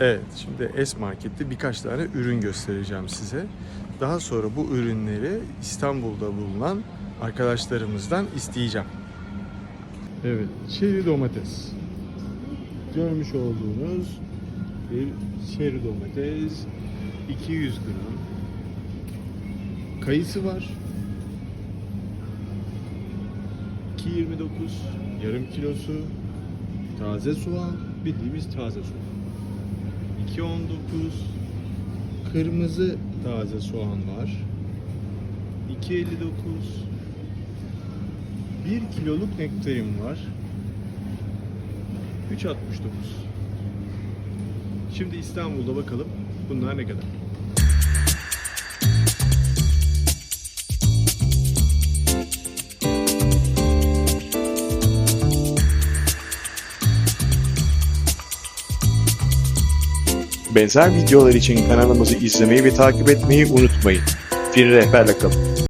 Evet, şimdi S Market'te birkaç tane ürün göstereceğim size. Daha sonra bu ürünleri İstanbul'da bulunan arkadaşlarımızdan isteyeceğim. Evet, çeri domates. Görmüş olduğunuz bir çeri domates 200 gram. Kayısı var. 2.29 yarım kilosu. Taze soğan, bildiğimiz taze soğan. 2.19 kırmızı taze soğan var. 2.59 1 kiloluk nektarim var. 3.69 Şimdi İstanbul'da bakalım bunlar ne kadar. Benzer videolar için kanalımızı izlemeyi ve takip etmeyi unutmayın. Bir rehberle kalın.